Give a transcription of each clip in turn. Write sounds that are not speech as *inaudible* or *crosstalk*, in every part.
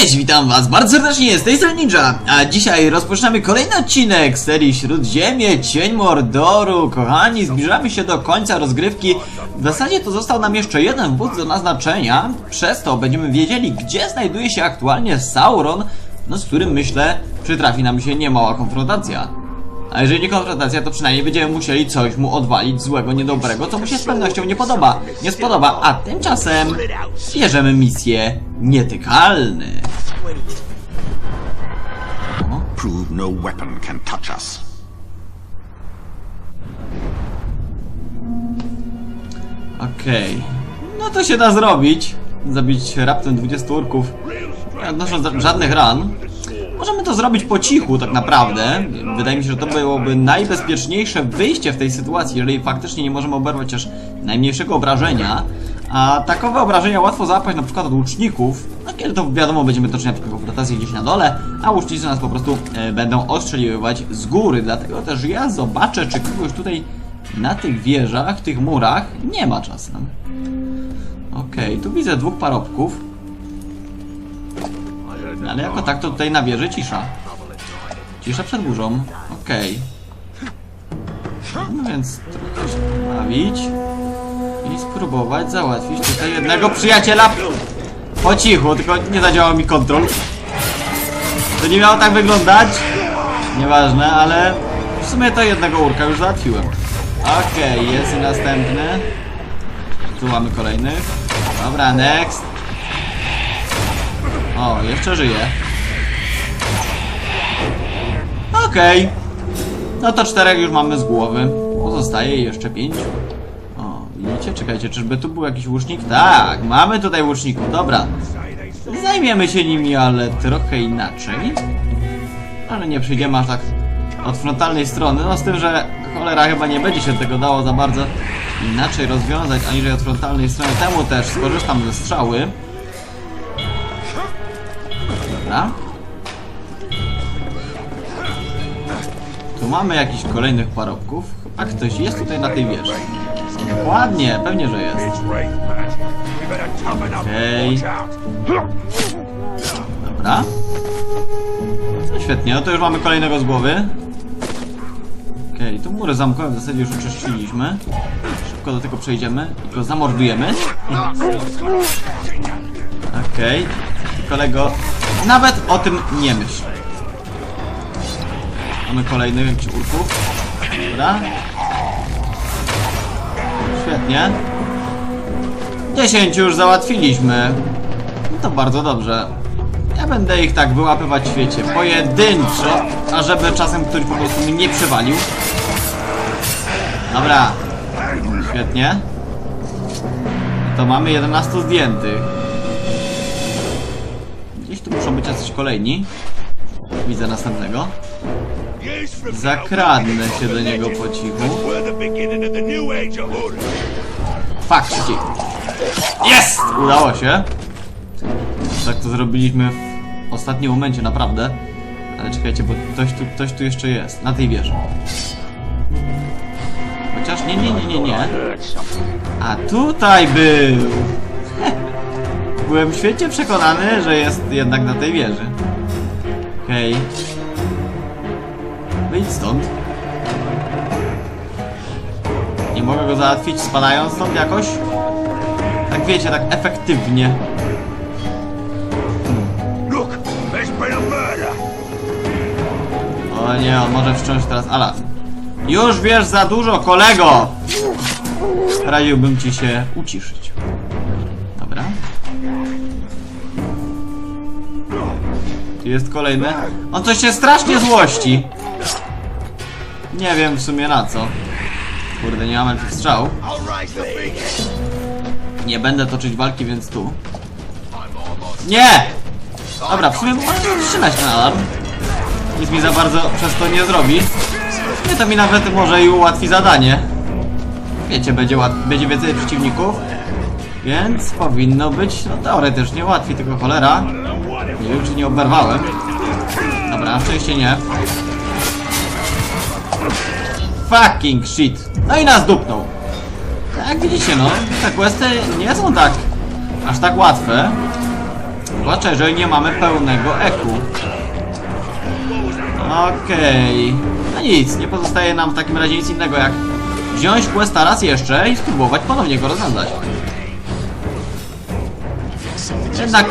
Cześć, witam was bardzo serdecznie, z tej strony Ninja, a dzisiaj rozpoczynamy kolejny odcinek serii Śródziemie, Cień Mordoru. Kochani, zbliżamy się do końca rozgrywki. W zasadzie to został nam jeszcze jeden wódz do naznaczenia, przez to będziemy wiedzieli, gdzie znajduje się aktualnie Sauron, no z którym myślę przytrafi nam się niemała konfrontacja. A jeżeli nie konfrontacja, to przynajmniej będziemy musieli coś mu odwalić złego, niedobrego, co mu się z pewnością nie podoba. Nie spodoba, a tymczasem bierzemy misję nietykalny. Prove no weapon can touch us. Okej. No to się da zrobić. Zabić raptem 20 urków, nie odnosząc żadnych ran. Możemy to zrobić po cichu, tak naprawdę. Wydaje mi się, że to byłoby najbezpieczniejsze wyjście w tej sytuacji, jeżeli faktycznie nie możemy oberwać aż najmniejszego obrażenia. A takowe obrażenia łatwo zapaść na przykład od łuczników, no kiedy to wiadomo, będziemy toczyć na przykład konfrontację gdzieś na dole, a łucznicy nas po prostu e, będą ostrzeliwać z góry. Dlatego też ja zobaczę, czy kogoś tutaj na tych wieżach, tych murach nie ma czasem. Okej, tu widzę dwóch parobków. Ale jako tak to tutaj na wieży cisza. Cisza przed burzą. Okej. No więc trochę się bawić. I spróbować załatwić tutaj jednego przyjaciela po cichu, tylko nie zadziałał mi kontrol. To nie miało tak wyglądać. Nieważne, ale w sumie to jednego urka już załatwiłem. Okej, jest i następny. Tu mamy kolejnych. Dobra, next. O, jeszcze żyje. Okej. No to czterech już mamy z głowy. Pozostaje jeszcze pięć. O, widzicie? Czekajcie, czyżby tu był jakiś łucznik? Tak, mamy tutaj łuczników, dobra. Zajmiemy się nimi, ale trochę inaczej. Ale nie przyjdziemy aż tak od frontalnej strony. No z tym, że cholera chyba nie będzie się tego dało za bardzo inaczej rozwiązać, aniżeli od frontalnej strony. Temu też skorzystam ze strzały. Dobra. Tu mamy jakichś kolejnych parobków. A ktoś jest tutaj na tej wieży. Ładnie, pewnie, że jest. Okej. Dobra. No świetnie, no to już mamy kolejnego z głowy. Okej, tu mury zamkowe w zasadzie już uczyszczyliśmy. Szybko do tego przejdziemy i go zamordujemy. Okej. Ty kolego, nawet o tym nie myśl. Mamy kolejnych jakichś urków. Dobra. Świetnie. 10 już załatwiliśmy. No to bardzo dobrze. Ja będę ich tak wyłapywać w świecie pojedynczo, a żeby czasem ktoś po prostu mnie nie przewalił. Dobra. Świetnie. To mamy 11 zdjętych. Tu muszą być jacyś kolejni. Widzę następnego. Zakradnę się do niego po cichu. Szybciej. Jest! Udało się. Tak to zrobiliśmy w ostatnim momencie, naprawdę. Ale czekajcie, bo ktoś tu, ktoś tu jeszcze jest, na tej wieży. Chociaż nie, nie, nie, nie, nie. A tutaj był! Byłem świecie przekonany, że jest jednak na tej wieży. Okej. Wyjdź stąd. Nie mogę go załatwić spadając stąd jakoś? Tak wiecie, tak efektywnie. Look, there's been a murder. O nie, on może wciąż teraz alarm. Już wiesz za dużo, kolego! Radziłbym ci się uciszyć. Dobra. Tu jest kolejny. On coś się strasznie złości. Nie wiem w sumie na co. Kurde, nie mam tych strzał. Nie będę toczyć walki, więc tu. Nie! Dobra, w sumie możesz wstrzymać ten alarm. Nic mi za bardzo przez to nie zrobi. Nie, to mi nawet może i ułatwi zadanie. Wiecie, będzie, łat będzie więcej przeciwników. Więc powinno być, no teoretycznie łatwiej, tylko cholera. Nie wiem, czy nie oberwałem. Dobra, na szczęście nie. Fucking shit. No i nas dupnął. Jak widzicie, no, te questy nie są tak aż tak łatwe. Zwłaszcza jeżeli nie mamy pełnego eku. Okej. No nic, nie pozostaje nam w takim razie nic innego jak wziąć questa raz jeszcze i spróbować ponownie go rozwiązać. Jednak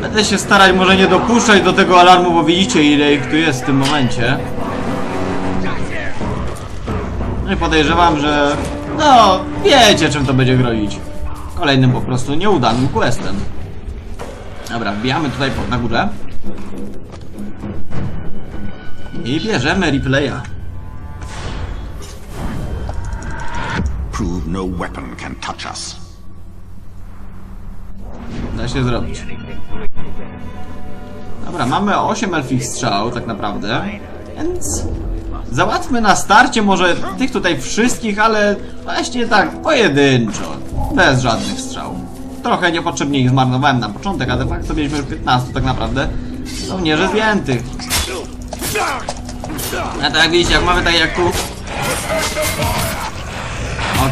będę się starać może nie dopuszczać do tego alarmu, bo widzicie ile ich tu jest w tym momencie. No i podejrzewam, że... No, wiecie czym to będzie grozić. Kolejnym po prostu nieudanym questem. Dobra, wbijamy tutaj na górę. I bierzemy replaya. Prove no weapon can touch us. Się zrobić. Dobra, mamy 8 elfich strzał tak naprawdę, więc załatwmy na starcie może tych tutaj wszystkich, ale właśnie tak pojedynczo, bez żadnych strzał. Trochę niepotrzebnie ich zmarnowałem na początek, a de facto mieliśmy już 15 tak naprawdę żołnierzy zdjętych. A to jak widzicie, jak mamy tak jak tu...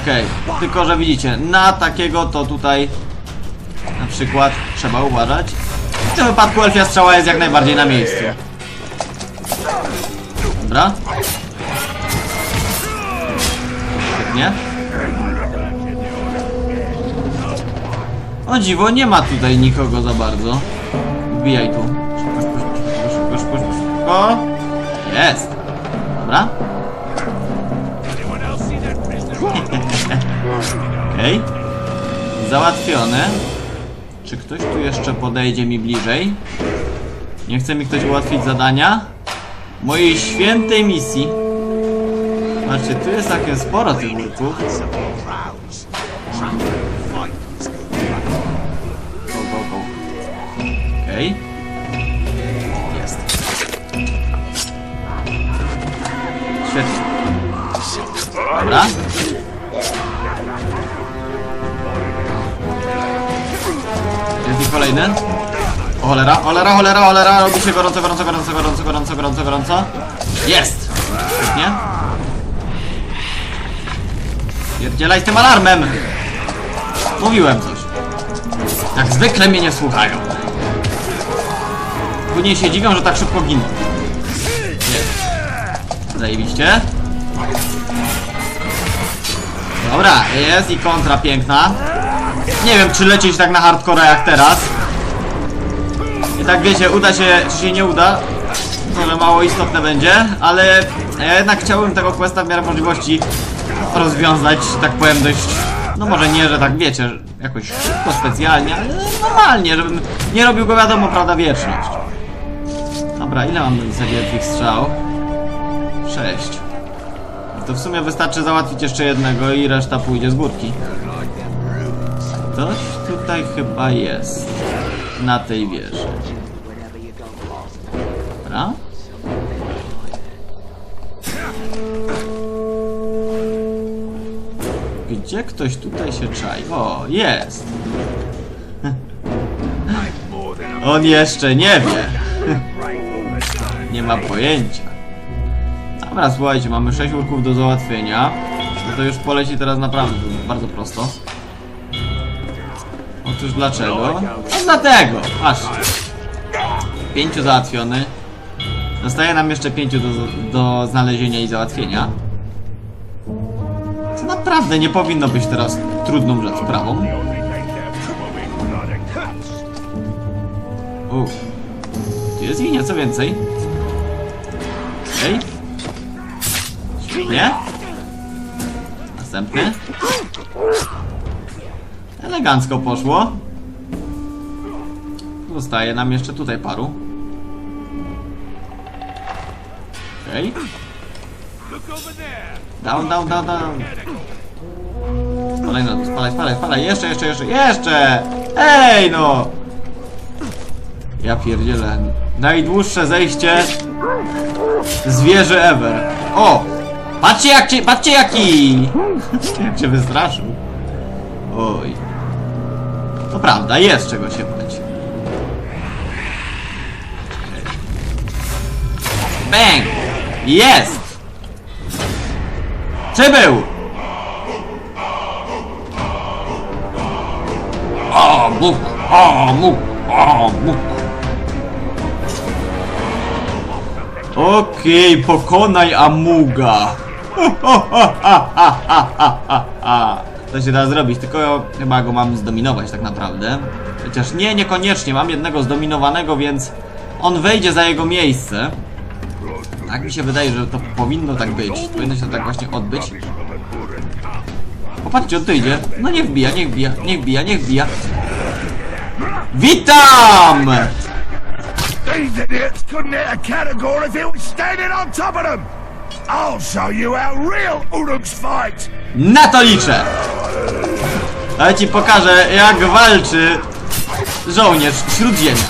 Okej, tylko że widzicie, na takiego to tutaj przykład trzeba uważać. W tym wypadku elfia strzała jest jak najbardziej na miejscu. Dobra. Świetnie. O dziwo, nie ma tutaj nikogo za bardzo. Wbijaj tu. Szybko. Jest. Dobra. *laughs* Okej. Załatwione. Czy ktoś tu jeszcze podejdzie mi bliżej? Nie chce mi ktoś ułatwić zadania? Mojej świętej misji. Patrzcie, tu jest takie sporo tych go. Okej. Świetnie. Dobra. Jest i kolejny. O cholera, cholera, cholera, cholera, robi się gorąco, gorąco, gorąco, gorąco, gorąco, gorąco, gorąco. Jest! Świetnie. Pierdzielaj z tym alarmem! Mówiłem coś. Jak zwykle mnie nie słuchają. Później się dziwią, że tak szybko giną. Jest. Zajebiście. Dobra, jest i kontra piękna. Nie wiem, czy lecieć tak na hardcore jak teraz. I tak wiecie, uda się, czy się nie uda. To że mało istotne będzie, ale ja jednak chciałbym tego questa w miarę możliwości rozwiązać, tak powiem, dość... No może nie, że tak wiecie, jakoś szybko, specjalnie, ale normalnie, żebym nie robił go wiadomo, prawda, wieczność. Dobra, ile mam w zasadzie tych strzał? Sześć. To w sumie wystarczy załatwić jeszcze jednego i reszta pójdzie z górki. Ktoś tutaj chyba jest. Na tej wieży. Dobra. Gdzie ktoś tutaj się czai? O, jest! On jeszcze nie wie. Nie ma pojęcia. Dobra, słuchajcie, mamy 6 urków do załatwienia. No to już poleci teraz naprawdę bardzo prosto. Otóż dlaczego? No dlatego! Aż. Pięciu załatwiony. Zostaje nam jeszcze pięciu do, do znalezienia i załatwienia. Co naprawdę nie powinno być teraz trudną rzecz sprawą. U. Tu jest ich nieco więcej. Okej. Świetnie. Następny. Elegancko poszło. Zostaje nam jeszcze tutaj paru. Okej. Down, down, down, down. Spalaj dół, spalaj, spalaj, spalaj. Jeszcze, jeszcze, jeszcze, jeszcze! Ej no! Ja pierdzielę. Najdłuższe zejście z wieży ever. O! Patrzcie jak cię, patrzcie jaki! *laughs* jak cię wystraszył. Oj. To prawda, jest czego się bać. Bang! Jest! Przybył! O, Bóg! O, Bóg! O, Bóg. Okej, pokonaj Amuga. *laughs* To się da zrobić, tylko chyba go mam zdominować tak naprawdę. Chociaż nie, niekoniecznie, mam jednego zdominowanego, więc on wejdzie za jego miejsce. Tak mi się wydaje, że to powinno tak być. Powinno się tak właśnie odbyć. Popatrzcie, on tu idzie. No niech wbija, niech wbija, niech wbija, niech wbija. Witam! I'll show you how real Uruks fight! Na to liczę! Ale ci pokażę, jak walczy żołnierz śródziemia.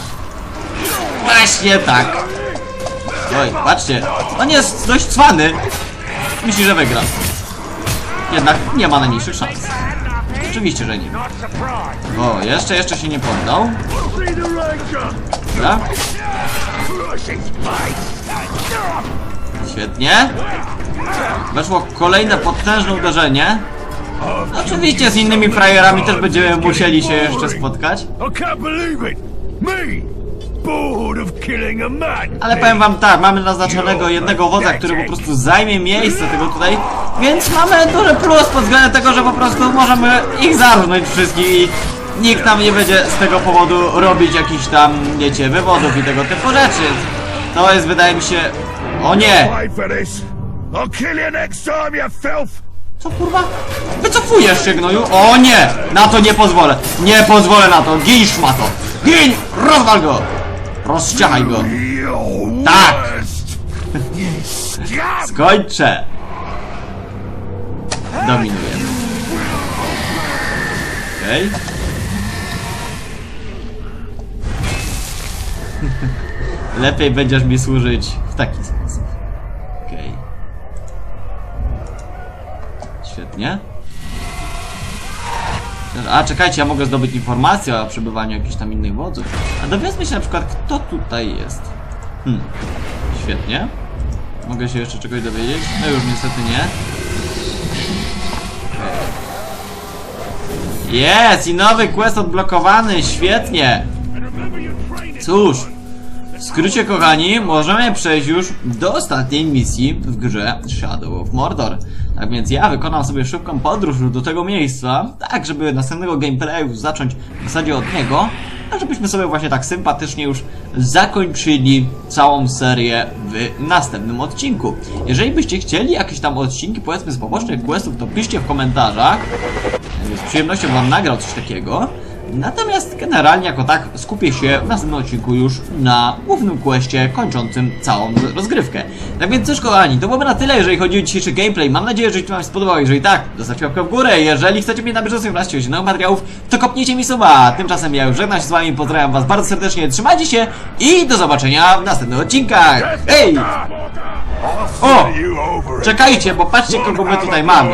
Właśnie tak. Oj, patrzcie, on jest dość cwany. Myśli, że wygra. Jednak nie ma najmniejszych szans. Oczywiście, że nie. O, jeszcze, jeszcze się nie poddał. Dobra! Świetnie. Weszło kolejne potężne uderzenie. Oczywiście z innymi frajerami też będziemy musieli się jeszcze spotkać. Ale powiem wam tak, mamy naznaczonego jednego wodza, który po prostu zajmie miejsce tego tutaj, więc mamy duży plus pod względem tego, że po prostu możemy ich zarżnąć wszystkich i nikt nam nie będzie z tego powodu robić jakichś tam, wiecie, wywodów i tego typu rzeczy. To jest, wydaje mi się... O nie! Co kurwa? Wycofujesz się, gnoju? O nie! Na to nie pozwolę! Nie pozwolę na to! Gin szmato! Gin! Rozwal go! Rozciachaj go! Tak. worst! Scum! Kończę! Dominuję. Okej. *laughs* Lepiej będziesz mi służyć w taki sposób. Okej. Świetnie. A czekajcie, ja mogę zdobyć informację o przebywaniu jakichś tam innych wodzów. A dowiedzmy się na przykład, kto tutaj jest. Hmm. Świetnie. Mogę się jeszcze czegoś dowiedzieć? No już niestety nie. Jest! I nowy quest odblokowany! Świetnie! Cóż, skrócie kochani, możemy przejść już do ostatniej misji w grze Shadow of Mordor. Tak więc ja wykonam sobie szybką podróż do tego miejsca, tak żeby następnego gameplayu zacząć w zasadzie od niego, a żebyśmy sobie właśnie tak sympatycznie już zakończyli całą serię w następnym odcinku. Jeżeli byście chcieli jakieś tam odcinki, powiedzmy z pobocznych questów, to piszcie w komentarzach. Z przyjemnością wam nagrał coś takiego. Natomiast generalnie jako tak skupię się w następnym odcinku już na głównym questie kończącym całą rozgrywkę. Tak więc cóż kochani, to byłoby na tyle jeżeli chodzi o dzisiejszy gameplay. Mam nadzieję, że wam się spodobał. Jeżeli tak, zostawcie łapkę w górę. Jeżeli chcecie mnie na bieżąco wreszcie nowych materiałów, to kopnijcie mi suba. Tymczasem ja już żegnam się z wami, pozdrawiam was bardzo serdecznie, trzymajcie się i do zobaczenia w następnych odcinkach. Hej! O! Czekajcie, bo patrzcie kogo my tutaj mamy.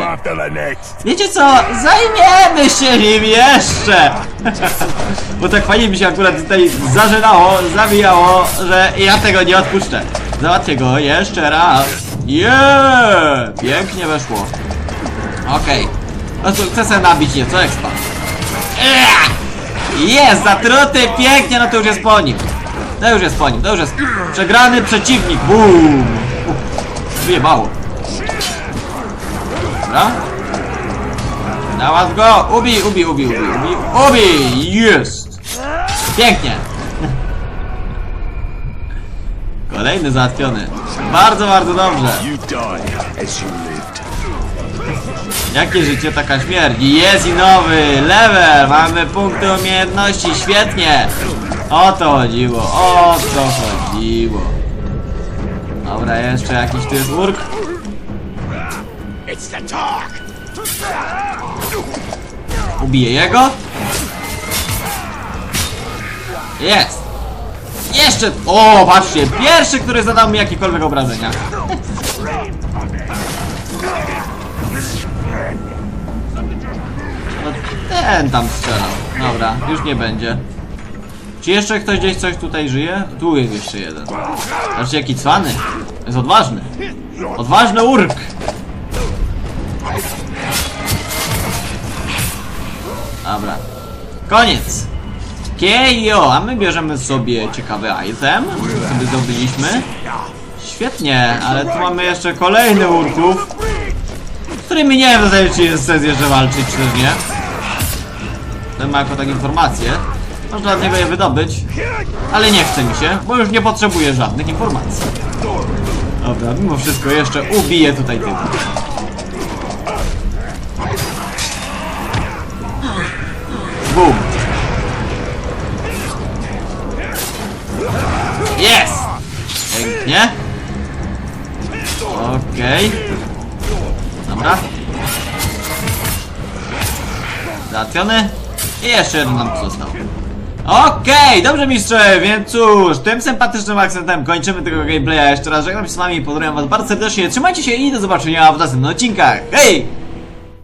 Wiecie co? Zajmiemy się nim jeszcze! *laughs* Bo tak fajnie mi się akurat tutaj zażynało, zawijało, że ja tego nie odpuszczę. Załatwię go jeszcze raz. Yeah! Pięknie weszło. Okej. No to chcę sobie nabić nieco. Ea! Jest! Zatruty! Pięknie! No to już jest po nim. To już jest po nim. To już jest przegrany przeciwnik. Boom! Wyjebało. Dobra. Nałaz go! Ubij, ubij, ubij, ubij, ubij, ubij! Jest! Pięknie! *laughs* Kolejny załatwiony. Bardzo, bardzo dobrze. Jakie życie, taka śmierć. Jest i nowy level. Mamy punkty umiejętności. Świetnie. O to chodziło. O to chodziło. Dobra, jeszcze jakiś tu jest urk. Ubiję jego. Jest! Jeszcze! O, patrzcie! Pierwszy, który zadał mi jakiekolwiek obrażenia. No, ten tam strzelał. Dobra, już nie będzie. Czy jeszcze ktoś gdzieś coś tutaj żyje? Tu jest jeszcze jeden. Zobaczcie jaki cwany. Jest odważny. Odważny urk! Dobra. Koniec! Okej, a my bierzemy sobie ciekawy item, który zdobyliśmy. Świetnie, ale tu mamy jeszcze kolejny urków, z którymi nie wiem czy jest sens jeszcze walczyć, czy nie. Ten ma jako tak informację. Można od niego je wydobyć, ale nie chce mi się, bo już nie potrzebuję żadnych informacji. Dobra, mimo wszystko jeszcze ubiję tutaj tył. Bum! Jest! Pięknie. Okej. Dobra. Załatwiony. I jeszcze jeden nam został. Okej, dobrze mistrze, więc cóż, tym sympatycznym akcentem kończymy tego gameplaya. Jeszcze raz żegnam się z wami i pozdrawiam was bardzo serdecznie. Trzymajcie się i do zobaczenia w następnych odcinkach. Hej!